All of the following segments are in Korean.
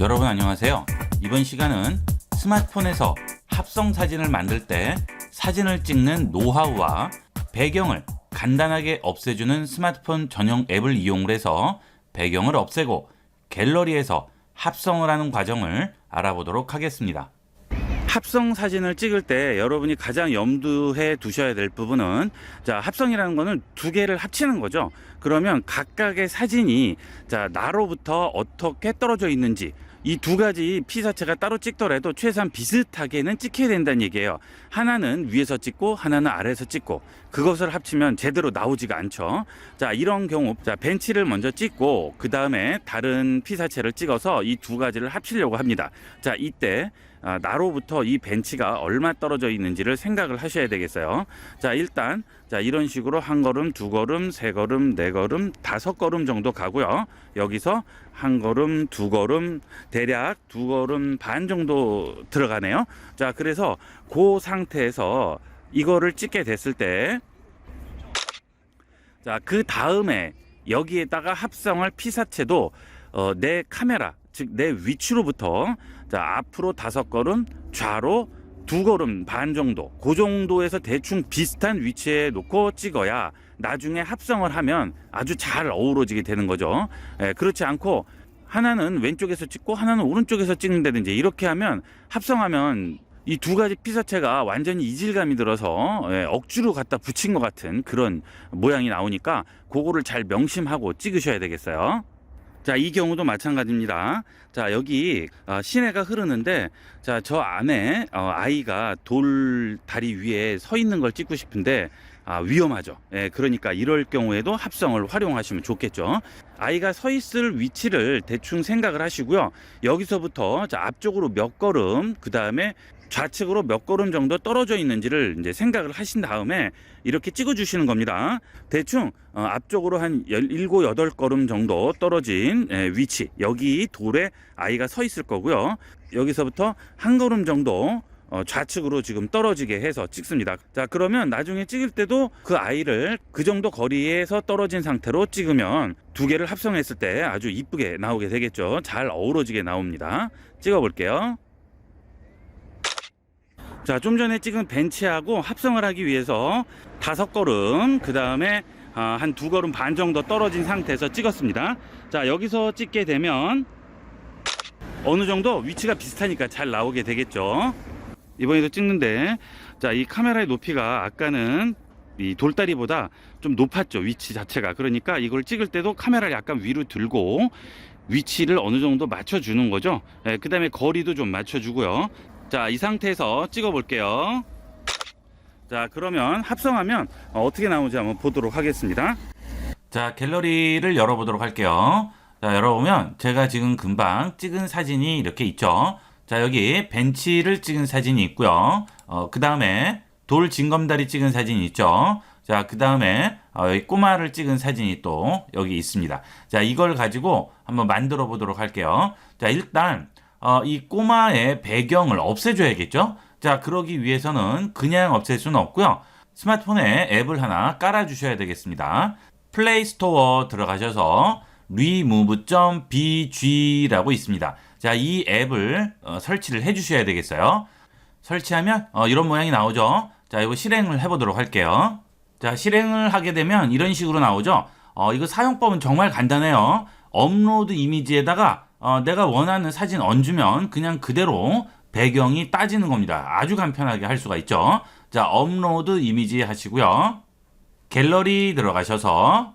여러분 안녕하세요. 이번 시간은 스마트폰에서 합성 사진을 만들 때 사진을 찍는 노하우와 배경을 간단하게 없애주는 스마트폰 전용 앱을 이용을 해서 배경을 없애고 갤러리에서 합성을 하는 과정을 알아보도록 하겠습니다. 합성 사진을 찍을 때 여러분이 가장 염두해 두셔야 될 부분은 자 합성이라는 거는 두 개를 합치는 거죠. 그러면 각각의 사진이 자 나로부터 어떻게 떨어져 있는지 이 두 가지 피사체가 따로 찍더라도 최소한 비슷하게는 찍혀야 된다는 얘기예요. 하나는 위에서 찍고 하나는 아래에서 찍고 그것을 합치면 제대로 나오지가 않죠. 자 이런 경우 자 벤치를 먼저 찍고 그 다음에 다른 피사체를 찍어서 이 두 가지를 합치려고 합니다. 자 이때 아, 나로부터 이 벤치가 얼마 떨어져 있는지를 생각을 하셔야 되겠어요. 자, 일단 자, 이런 식으로 한 걸음, 두 걸음, 세 걸음, 네 걸음, 다섯 걸음 정도 가고요. 여기서 한 걸음, 두 걸음, 대략 두 걸음 반 정도 들어가네요. 자, 그래서 그 상태에서 이거를 찍게 됐을 때 자, 그 다음에 여기에다가 합성할 피사체도 어, 내 카메라, 즉 내 위치로부터 자, 앞으로 다섯 걸음, 좌로 두 걸음 반 정도, 그 정도에서 대충 비슷한 위치에 놓고 찍어야 나중에 합성을 하면 아주 잘 어우러지게 되는 거죠. 예, 그렇지 않고 하나는 왼쪽에서 찍고 하나는 오른쪽에서 찍는다든지 이렇게 하면 합성하면 이 두 가지 피사체가 완전히 이질감이 들어서 예, 억지로 갖다 붙인 것 같은 그런 모양이 나오니까 그거를 잘 명심하고 찍으셔야 되겠어요. 자, 이 경우도 마찬가지입니다. 자, 여기 어, 시내가 흐르는데 자, 저 안에 어, 아이가 돌 다리 위에 서 있는 걸 찍고 싶은데 아, 위험하죠. 예, 그러니까 이럴 경우에도 합성을 활용하시면 좋겠죠. 아이가 서 있을 위치를 대충 생각을 하시고요. 여기서부터 자, 앞쪽으로 몇 걸음, 그 다음에 좌측으로 몇 걸음 정도 떨어져 있는지를 이제 생각을 하신 다음에 이렇게 찍어 주시는 겁니다. 대충 어, 앞쪽으로 한 17, 8걸음 정도 떨어진 예, 위치 여기 돌에 아이가 서 있을 거고요. 여기서부터 한 걸음 정도 어, 좌측으로 지금 떨어지게 해서 찍습니다. 자, 그러면 나중에 찍을 때도 그 아이를 그 정도 거리에서 떨어진 상태로 찍으면 두 개를 합성했을 때 아주 이쁘게 나오게 되겠죠. 잘 어우러지게 나옵니다. 찍어 볼게요. 자, 좀 전에 찍은 벤치하고 합성을 하기 위해서 다섯 걸음, 그 다음에 아, 한두 걸음 반 정도 떨어진 상태에서 찍었습니다. 자, 여기서 찍게 되면 어느 정도 위치가 비슷하니까 잘 나오게 되겠죠. 이번에도 찍는데, 자, 이 카메라의 높이가 아까는 이 돌다리보다 좀 높았죠. 위치 자체가. 그러니까 이걸 찍을 때도 카메라를 약간 위로 들고 위치를 어느 정도 맞춰주는 거죠. 그 다음에 거리도 좀 맞춰주고요. 자, 이 상태에서 찍어 볼게요. 자, 그러면 합성하면 어, 어떻게 나오는지 한번 보도록 하겠습니다. 자, 갤러리를 열어보도록 할게요. 자, 열어보면 제가 지금 금방 찍은 사진이 이렇게 있죠. 자, 여기 벤치를 찍은 사진이 있고요. 어, 그 다음에 돌 징검다리 찍은 사진이 있죠. 자, 그 다음에 어, 꼬마를 찍은 사진이 또 여기 있습니다. 자, 이걸 가지고 한번 만들어 보도록 할게요. 자, 일단 어, 이 꼬마의 배경을 없애줘야겠죠? 자, 그러기 위해서는 그냥 없앨 수는 없고요. 스마트폰에 앱을 하나 깔아주셔야 되겠습니다. 플레이 스토어 들어가셔서 remove.bg라고 있습니다. 자, 이 앱을 어, 설치를 해주셔야 되겠어요. 설치하면 어, 이런 모양이 나오죠. 자, 이거 실행을 해보도록 할게요. 자, 실행을 하게 되면 이런 식으로 나오죠. 어, 이거 사용법은 정말 간단해요. 업로드 이미지에다가 어, 내가 원하는 사진 얹으면 그냥 그대로 배경이 따지는 겁니다. 아주 간편하게 할 수가 있죠. 자, 업로드 이미지 하시고요. 갤러리 들어가셔서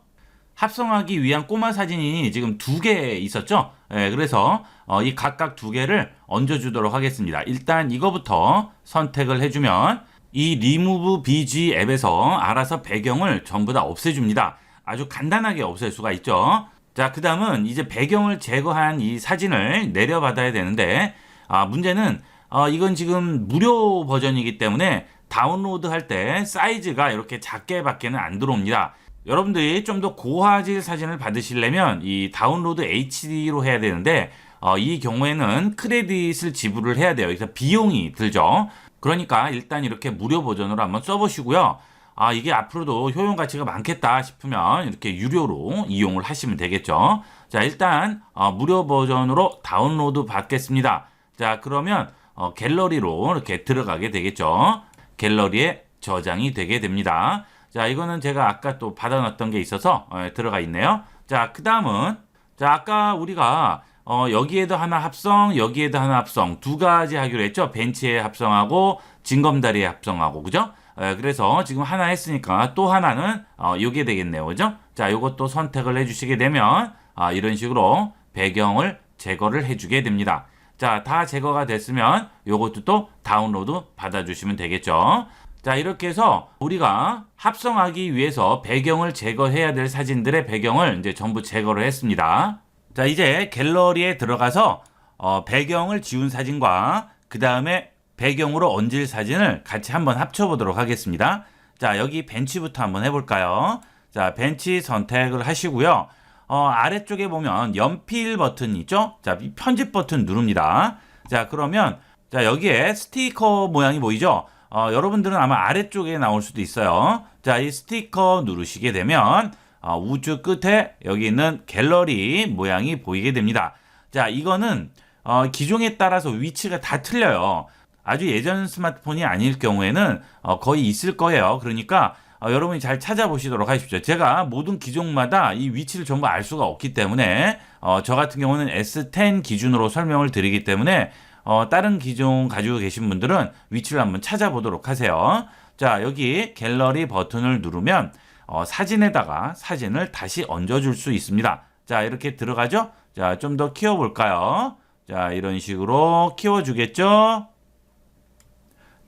합성하기 위한 꼬마 사진이 지금 두 개 있었죠. 예, 그래서 어, 이 각각 두 개를 얹어주도록 하겠습니다. 일단 이거부터 선택을 해주면 이 리무브 BG 앱에서 알아서 배경을 전부 다 없애줍니다. 아주 간단하게 없앨 수가 있죠. 자, 그 다음은 이제 배경을 제거한 이 사진을 내려받아야 되는데, 아, 문제는, 어, 이건 지금 무료 버전이기 때문에 다운로드 할 때 사이즈가 이렇게 작게 밖에는 안 들어옵니다. 여러분들이 좀 더 고화질 사진을 받으시려면 이 다운로드 HD로 해야 되는데, 어, 이 경우에는 크레딧을 지불을 해야 돼요. 그래서 비용이 들죠. 그러니까 일단 이렇게 무료 버전으로 한번 써보시고요. 아, 이게 앞으로도 효용 가치가 많겠다 싶으면 이렇게 유료로 이용을 하시면 되겠죠. 자, 일단 어, 무료 버전으로 다운로드 받겠습니다. 자, 그러면 어, 갤러리로 이렇게 들어가게 되겠죠. 갤러리에 저장이 되게 됩니다. 자, 이거는 제가 아까 또 받아놨던 게 있어서 어, 들어가 있네요. 자, 그 다음은 자, 아까 우리가 어, 여기에도 하나 합성, 여기에도 하나 합성 두 가지 하기로 했죠. 벤치에 합성하고 징검다리에 합성하고 그죠? 에, 그래서 지금 하나 했으니까 또 하나는 어, 요게 되겠네요. 그죠? 자, 요것도 선택을 해주시게 되면 아, 이런 식으로 배경을 제거를 해주게 됩니다. 자, 다 제거가 됐으면 요것도 또 다운로드 받아주시면 되겠죠. 자, 이렇게 해서 우리가 합성하기 위해서 배경을 제거해야 될 사진들의 배경을 이제 전부 제거를 했습니다. 자, 이제 갤러리에 들어가서 어, 배경을 지운 사진과 그 다음에 배경으로 얹을 사진을 같이 한번 합쳐보도록 하겠습니다. 자, 여기 벤치부터 한번 해볼까요? 자, 벤치 선택을 하시고요. 어, 아래쪽에 보면 연필 버튼 있죠? 자, 이 편집 버튼 누릅니다. 자, 그러면 자, 여기에 스티커 모양이 보이죠? 어, 여러분들은 아마 아래쪽에 나올 수도 있어요. 자, 이 스티커 누르시게 되면 어, 우측 끝에 여기 있는 갤러리 모양이 보이게 됩니다. 자, 이거는 어, 기종에 따라서 위치가 다 틀려요. 아주 예전 스마트폰이 아닐 경우에는 어, 거의 있을 거예요. 그러니까 어, 여러분이 잘 찾아보시도록 하십시오. 제가 모든 기종마다 이 위치를 전부 알 수가 없기 때문에 어, 저 같은 경우는 S10 기준으로 설명을 드리기 때문에 어, 다른 기종 가지고 계신 분들은 위치를 한번 찾아보도록 하세요. 자, 여기 갤러리 버튼을 누르면 어, 사진에다가 사진을 다시 얹어줄 수 있습니다. 자, 이렇게 들어가죠? 자, 좀 더 키워볼까요? 자, 이런 식으로 키워주겠죠?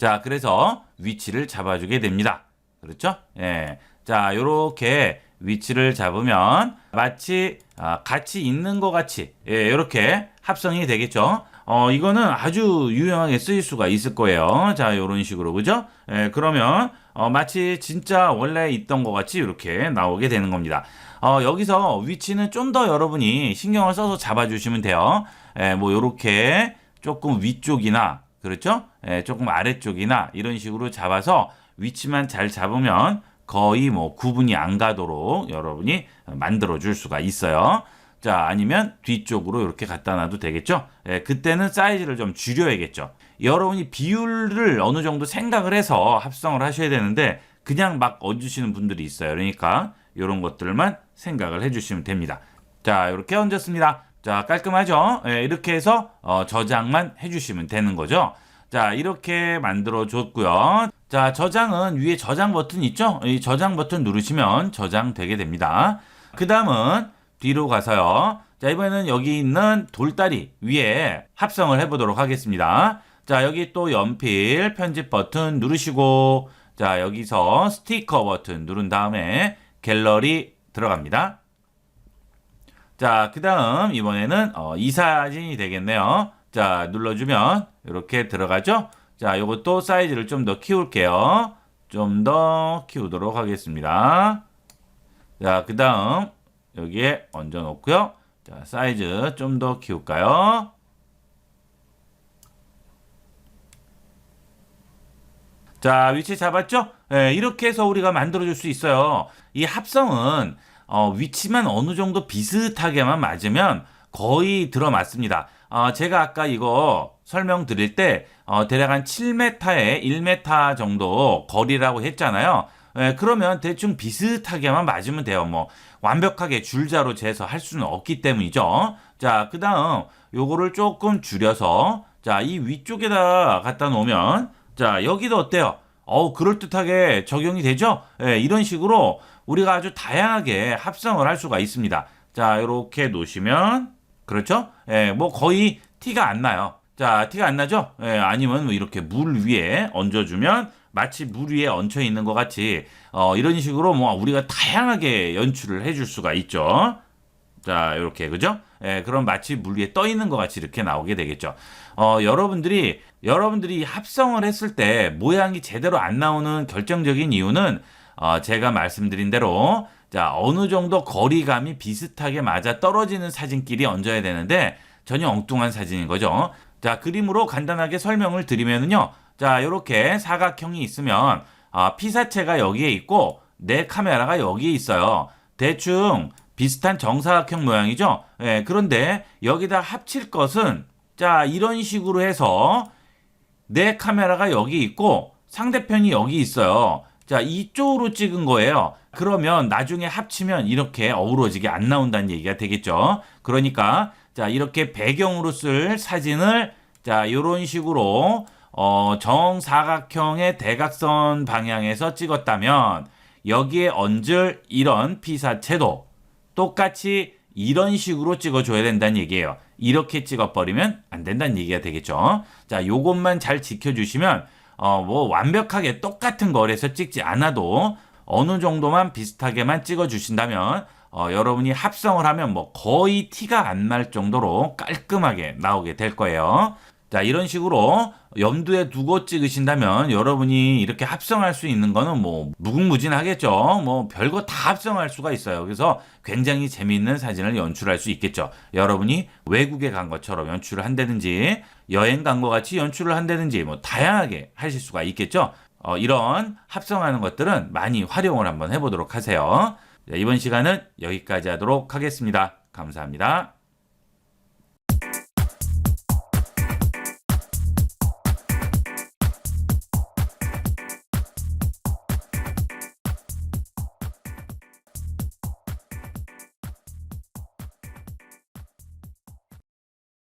자, 그래서 위치를 잡아주게 됩니다. 그렇죠? 예. 자, 요렇게 위치를 잡으면 마치 아, 같이 있는 것 같이 예, 요렇게 합성이 되겠죠. 어, 이거는 아주 유용하게 쓰일 수가 있을 거예요. 자, 요런 식으로 그죠? 예, 그러면 어, 마치 진짜 원래 있던 것 같이 이렇게 나오게 되는 겁니다. 어, 여기서 위치는 좀 더 여러분이 신경을 써서 잡아주시면 돼요. 예, 뭐 요렇게 조금 위쪽이나 그렇죠? 예, 조금 아래쪽이나 이런 식으로 잡아서 위치만 잘 잡으면 거의 뭐 구분이 안 가도록 여러분이 만들어 줄 수가 있어요. 자, 아니면 뒤쪽으로 이렇게 갖다 놔도 되겠죠? 예, 그때는 사이즈를 좀 줄여야겠죠. 여러분이 비율을 어느 정도 생각을 해서 합성을 하셔야 되는데 그냥 막 얹으시는 분들이 있어요. 그러니까 이런 것들만 생각을 해주시면 됩니다. 자, 이렇게 얹었습니다. 자, 깔끔하죠? 예, 이렇게 해서 어, 저장만 해주시면 되는 거죠. 자, 이렇게 만들어 줬고요. 자, 저장은 위에 저장 버튼 있죠? 이 저장 버튼 누르시면 저장되게 됩니다. 그 다음은 뒤로 가서요. 자, 이번에는 여기 있는 돌다리 위에 합성을 해보도록 하겠습니다. 자, 여기 또 연필 편집 버튼 누르시고, 자, 여기서 스티커 버튼 누른 다음에 갤러리 들어갑니다. 자, 그 다음 이번에는 어, 이 사진이 되겠네요. 자, 눌러주면 이렇게 들어가죠. 자, 요것도 사이즈를 좀 더 키울게요. 좀 더 키우도록 하겠습니다. 자, 그 다음 여기에 얹어 놓고요. 자, 사이즈 좀 더 키울까요? 자, 위치 잡았죠? 예, 이렇게 해서 우리가 만들어줄 수 있어요. 이 합성은 어, 위치만 어느 정도 비슷하게만 맞으면 거의 들어맞습니다. 어, 제가 아까 이거 설명드릴 때 어, 대략 한 7m에 1m 정도 거리라고 했잖아요. 예, 그러면 대충 비슷하게만 맞으면 돼요. 뭐 완벽하게 줄자로 재서 할 수는 없기 때문이죠. 자, 그 다음 요거를 조금 줄여서 자, 이 위쪽에다 갖다 놓으면 자, 여기도 어때요? 어우, 그럴듯하게 적용이 되죠? 예, 이런 식으로 우리가 아주 다양하게 합성을 할 수가 있습니다. 자, 이렇게 놓으시면, 그렇죠? 예, 뭐 거의 티가 안 나요. 자, 티가 안 나죠? 예, 아니면 뭐 이렇게 물 위에 얹어주면 마치 물 위에 얹혀 있는 것 같이, 어, 이런 식으로 뭐 우리가 다양하게 연출을 해줄 수가 있죠. 자, 이렇게, 그죠? 예, 그럼 마치 물 위에 떠 있는 것 같이 이렇게 나오게 되겠죠. 어, 여러분들이, 여러분들이 합성을 했을 때 모양이 제대로 안 나오는 결정적인 이유는, 어, 제가 말씀드린 대로, 자, 어느 정도 거리감이 비슷하게 맞아 떨어지는 사진끼리 얹어야 되는데, 전혀 엉뚱한 사진인 거죠. 자, 그림으로 간단하게 설명을 드리면은요, 자, 요렇게 사각형이 있으면, 아, 피사체가 여기에 있고 내 카메라가 여기에 있어요. 대충 비슷한 정사각형 모양이죠. 예, 그런데 여기다 합칠 것은 자 이런 식으로 해서 내 카메라가 여기 있고 상대편이 여기 있어요. 자, 이쪽으로 찍은 거예요. 그러면 나중에 합치면 이렇게 어우러지게 안 나온다는 얘기가 되겠죠. 그러니까 자, 이렇게 배경으로 쓸 사진을 자, 이런 식으로 어, 정사각형의 대각선 방향에서 찍었다면 여기에 얹을 이런 피사체도 똑같이 이런 식으로 찍어줘야 된다는 얘기예요. 이렇게 찍어버리면 안 된다는 얘기가 되겠죠. 자, 요것만 잘 지켜주시면, 어, 뭐 완벽하게 똑같은 거리에서 찍지 않아도 어느 정도만 비슷하게만 찍어주신다면, 어, 여러분이 합성을 하면 뭐 거의 티가 안 날 정도로 깔끔하게 나오게 될 거예요. 자, 이런 식으로 염두에 두고 찍으신다면 여러분이 이렇게 합성할 수 있는 거는 뭐 무궁무진하겠죠. 뭐 별거 다 합성할 수가 있어요. 그래서 굉장히 재미있는 사진을 연출할 수 있겠죠. 여러분이 외국에 간 것처럼 연출을 한다든지 여행 간 것 같이 연출을 한다든지 뭐 다양하게 하실 수가 있겠죠. 어, 이런 합성하는 것들은 많이 활용을 한번 해보도록 하세요. 자, 이번 시간은 여기까지 하도록 하겠습니다. 감사합니다.